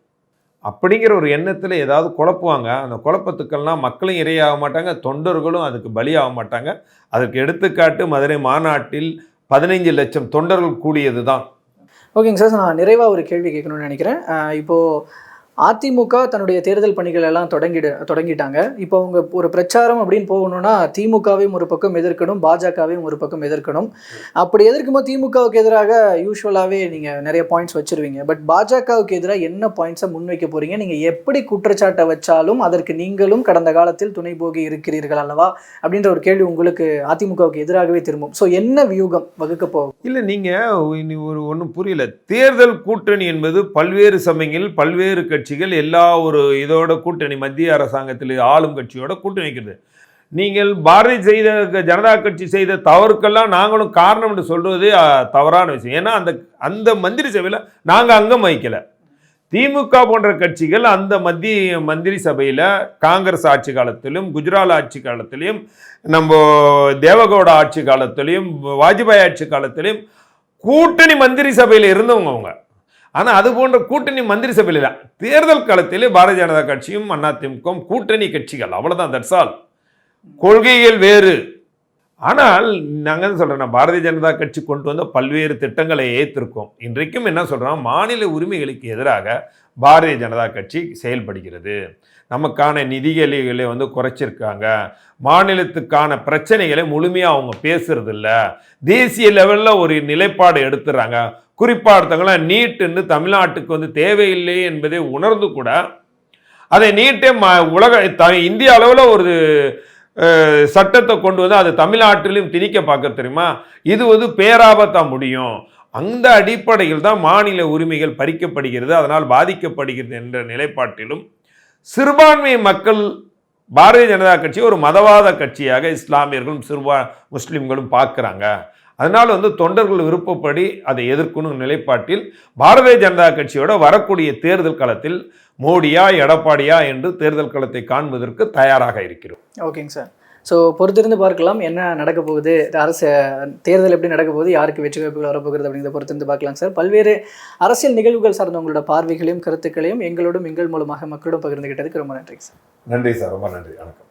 அப்படிங்கிற ஒரு எண்ணத்தில் ஏதாவது குழப்புவாங்க அந்த குழப்பத்துக்கெல்லாம் மக்களும் இரையாக மாட்டாங்க தொண்டர்களும் அதுக்கு பலியாக மாட்டாங்க. அதற்கு எடுத்துக்காட்டு மதுரை மாநாட்டில் பதினைஞ்சு லட்சம் தொண்டர்கள் கூடியது தான் ஓகேங்க சார் நான் நிறைவாக ஒரு கேள்வி கேட்கணும்னு நினைக்கிறேன். இப்போது இப்போ அதிமுக தன்னுடைய தேர்தல் பணிகள் எல்லாம் தொடங்கிடு தொடங்கிட்டாங்க. இப்போ அவங்க ஒரு பிரச்சாரம் அப்படின்னு போகணும்னா திமுகவையும் ஒரு பக்கம் எதிர்க்கணும் பாஜகவையும் ஒரு பக்கம் எதிர்க்கணும். அப்படி எதிர்க்கும்போது திமுகவுக்கு எதிராக யூஸ்வலாகவே நீங்கள் நிறைய பாயிண்ட்ஸ் வச்சிருவீங்க. பட் பாஜகவுக்கு எதிராக என்ன பாயிண்ட்ஸை முன்வைக்க போகிறீங்க நீங்கள் எப்படி குற்றச்சாட்டை வச்சாலும் அதற்கு நீங்களும் கடந்த காலத்தில் துணை போகி இருக்கிறீர்கள் அல்லவா? அப்படின்ற ஒரு கேள்வி உங்களுக்கு அதிமுகவுக்கு எதிராகவே திரும்பும். ஸோ என்ன வியூகம் வகுக்க போகும் இல்லை நீங்கள் ஒரு ஒன்றும் புரியல. தேர்தல் கூட்டணி என்பது பல்வேறு சமயங்களில் பல்வேறு கட்சி கட்சிகள் எல்லா ஒரு இதோட கூட்டணி மத்திய அரசாங்கத்தில் ஆளும் கட்சியோட கூட்டணி வைக்கிறது. நீங்கள் பாரதி செய்த ஜனதா கட்சி செய்த தவறுக்கெல்லாம் நாங்களும் காரணம் என்று சொல்வது தவறான விஷயம். ஏன்னா அந்த அந்த மந்திரி சபையில் நாங்கள் அங்கம் வகிக்கலை. திமுக போன்ற கட்சிகள் அந்த மத்திய மந்திரி சபையில் காங்கிரஸ் ஆட்சி காலத்திலும் குஜராத் ஆட்சி காலத்திலையும் நம்ம தேவகவுட ஆட்சி காலத்திலையும் வாஜ்பாய் ஆட்சி காலத்திலையும் கூட்டணி மந்திரி சபையில் இருந்தவங்க அவங்க. ஆனால் அது போன்ற கூட்டணி மந்திரி சபையில் தேர்தல் காலத்திலே பாரதிய ஜனதா கட்சியும் அதிமுகவும் கூட்டணி கட்சிகள். அவ்வளோதான் தட்ஸ் ஆல் கொள்கைகள் வேறு. ஆனால் நாங்கள் என்ன சொல்கிறோம் பாரதிய ஜனதா கட்சி கொண்டு வந்த பல்வேறு திட்டங்களை ஏற்றிருக்கோம் இன்றைக்கும் என்ன சொல்கிறோம் மாநில உரிமைகளுக்கு எதிராக பாரதிய ஜனதா கட்சி செயல்படுகிறது. நமக்கான நிதிகளை வந்து குறைச்சிருக்காங்க. மாநிலத்துக்கான பிரச்சனைகளை முழுமையாக அவங்க பேசுறதில்ல. தேசிய லெவலில் ஒரு நிலைப்பாடு எடுத்துறாங்க. குறிப்பாக எடுத்தவங்களாம் நீட்டுன்னு தமிழ்நாட்டுக்கு வந்து தேவையில்லை என்பதை உணர்ந்து கூட அதை நீட்டே ம உலக த இந்திய அளவில் ஒரு சட்டத்தை கொண்டு வந்து அது தமிழ்நாட்டிலும் திணிக்க பார்க்க தெரியுமா? இது வந்து பேராபத்தா முடியும். அந்த அடிப்படையில் தான் மாநில உரிமைகள் பறிக்கப்படுகிறது அதனால் பாதிக்கப்படுகிறது என்ற நிலைப்பாட்டிலும் சிறுபான்மை மக்கள் பாரதிய ஜனதா கட்சி ஒரு மதவாத கட்சியாக இஸ்லாமியர்களும் சிறுபா முஸ்லீம்களும் பார்க்குறாங்க. அதனால வந்து தொண்டர்கள் விருப்பப்படி அதை எதிர்க்கணும் நிலைப்பாட்டில் பாரதிய ஜனதா கட்சியோட வரக்கூடிய தேர்தல் களத்தில் மோடியா எடப்பாடியா என்று தேர்தல் களத்தை காண்பதற்கு தயாராக இருக்கிறோம். ஓகேங்க சார். ஸோ பொறுத்திருந்து பார்க்கலாம் என்ன நடக்க போகுது அரசு தேர்தல் எப்படி நடக்க போகுது யாருக்கு வெற்றி வாய்ப்புகள் வரப்போகிறது அப்படிங்கிறத பொறுத்திருந்து பார்க்கலாம் சார். பல்வேறு அரசியல் நிகழ்வுகள் சார்ந்த உங்களோட பார்வைகளையும் கருத்துக்களையும் எங்களோடும் எங்கள் மூலமாக மக்களோடும் பகிர்ந்துகிட்டதுக்கு ரொம்ப நன்றி சார். நன்றி சார் ரொம்ப நன்றி வணக்கம்.